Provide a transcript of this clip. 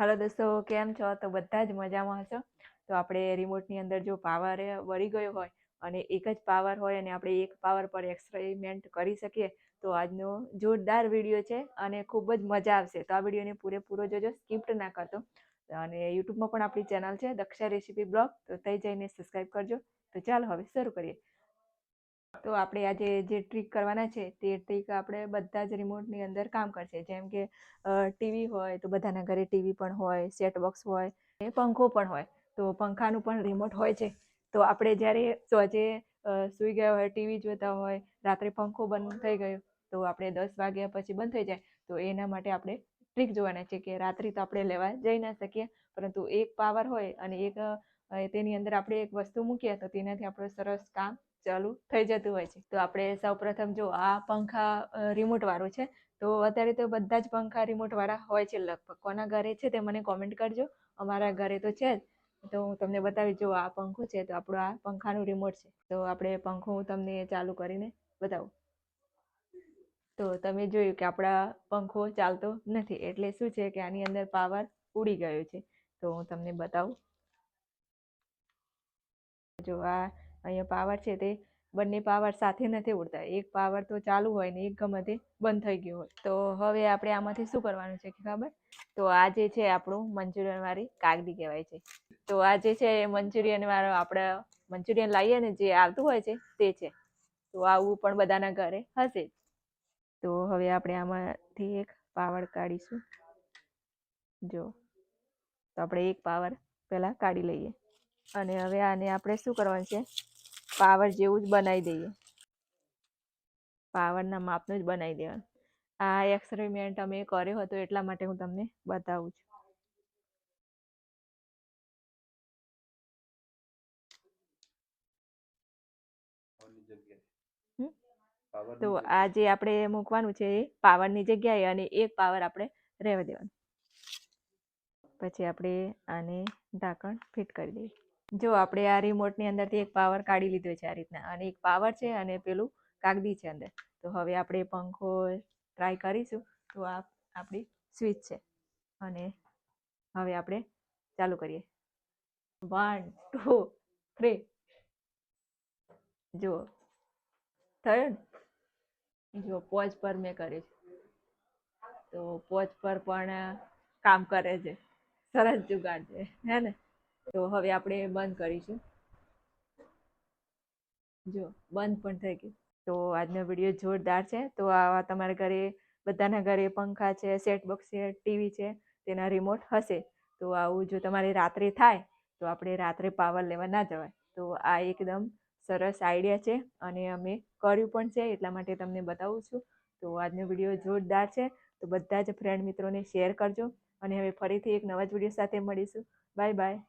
હાલો દોસ્તો, કેમ છો? તો બધા જ મજામાં હશો? તો આપણે રિમોટની અંદર જો પાવર વળી ગયો હોય અને એક જ પાવર હોય અને આપણે એક પાવર પર એક્સપેરિમેન્ટ કરી શકીએ, તો આજનો જોરદાર વીડિયો છે અને ખૂબ જ મજા આવશે. તો આ વિડીયોને પૂરેપૂરો જોજો સ્કિપ્ટ ના કરતો. અને યુટ્યુબમાં પણ આપણી ચેનલ છે, દક્ષા રેસીપી બ્લોગ તો ત્યાં જઈને સબસ્ક્રાઈબ કરજો. તો ચાલો હવે શરૂ કરીએ. તો આપણે આજે જે ટ્રીક કરવાના છે તે ટ્રીક આપણે બધા જ રિમોટની અંદર કામ કરશે. જેમ કે ટીવી હોય તો બધાના ઘરે ટીવી પણ હોય, સેટ બોક્સ હોય, એ પંખો પણ હોય. તો પંખાનું પણ રિમોટ હોય છે. તો આપણે જ્યારે સોજે સૂઈ ગયા હોય, ટીવી જોતા હોય, રાત્રે પંખો બંધ થઈ ગયો, તો આપણે દસ વાગ્યા પછી બંધ થઈ જાય. તો એના માટે આપણે ટ્રીક જોવાના છે કે રાત્રિ તો આપણે લેવા જઈ ના શકીએ, પરંતુ એક પાવર હોય અને એક તેની અંદર આપણે એક વસ્તુ મૂકીએ તો તેનાથી આપણું સરસ કામ ચાલુ થઈ જતું હોય છે. તો આપણે સૌપ્રથમ જો આ પંખા રિમોટ વાળું છે, તો અત્યારે તો બધા જ પંખા રિમોટ વાળા હોય છે લગભગ. કોના ઘરે છે તે મને કોમેન્ટ કરજો. અમારા ઘરે તો છે જ. તો હું તમને બતાવી જો આ પંખો છે તો આપણું આ પંખાનું રિમોટ છે. તો આપણે પંખો હું તમને ચાલુ કરીને બતાવું. તો તમે જોયું કે આપણા પંખો ચાલતો નથી. એટલે શું છે કે આની અંદર પાવર ઉડી ગયો છે. તો હું તમને બતાવું. જો આ અહીંયા પાવર છે તે બંને પાવર સાથે નથી ઉડતા. એક પાવર તો ચાલુ હોય ને એક ગમે બંધ થઈ ગયો હોય. તો હવે આપણે આમાંથી શું કરવાનું છે કે ખબર? તો આ જે છે આપણું મંચુરિયન વાળી કાગડી કહેવાય છે. તો આ જે છે એ મંચુરિયન વાળો આપણે મંચુરિયન લાવીએ ને જે આવતું હોય છે તે છે. તો આવું પણ બધાના ઘરે હશે. તો હવે આપણે આમાંથી એક પાવર કાઢીશું. જો તો આપણે એક પાવર પહેલાં કાઢી લઈએ. અને હવે આને આપણે શું કરવાનું છે? પાવર જેવું જ બનાવી દઈએ. પાવરના માપનું જ બનાવી દેવાનું. આ એક્સપેરિમેન્ટ અમે કર્યો હતો એટલા માટે હું તમને બતાવું છું. તો આ જે આપણે મૂકવાનું છે એ પાવરની જગ્યાએ અને એક પાવર આપણે રહેવા દેવાનું. પછી આપણે આને ઢાંકણ ફિટ કરી દઈએ. જો આપણે આ રિમોટની અંદરથી એક પાવર કાઢી લીધો છે આ રીતના, અને એક પાવર છે અને પેલું કાગદી છે અંદર. તો હવે આપણે પંખો ટ્રાય કરીશું, તો આ આપણી સ્વિચ છે. અને હવે આપણે ચાલુ કરીએ. વન ટુ થ્રી જો, થયો ને? જો, પોચ પર મેં કર્યું છે. તો પોચ પર પણ કામ કરે છે. સરસ જુગાડ છે, હે ને? તો હવે આપણે બંધ કરીશું. જો, બંધ પણ થઈ ગયું. તો આજનો વીડિયો જોરદાર છે. તો આવા તમારા ઘરે, બધાના ઘરે પંખા છે સેટ બોક્સ છે, ટીવી છે, તેના રિમોટ હશે. તો આવું જો તમારે રાત્રે થાય, તો આપણે રાત્રે પાવર લેવા ના જવાય. તો આ એકદમ સરસ આઈડિયા છે અને અમે કર્યું પણ છે, એટલા માટે તમને બતાવું છું. તો આજનો વીડિયો જોરદાર છે. તો બધા જ ફ્રેન્ડ મિત્રોને શેર કરજો. અને હવે ફરીથી એક નવા જ વીડિયો સાથે મળીશું. Bye bye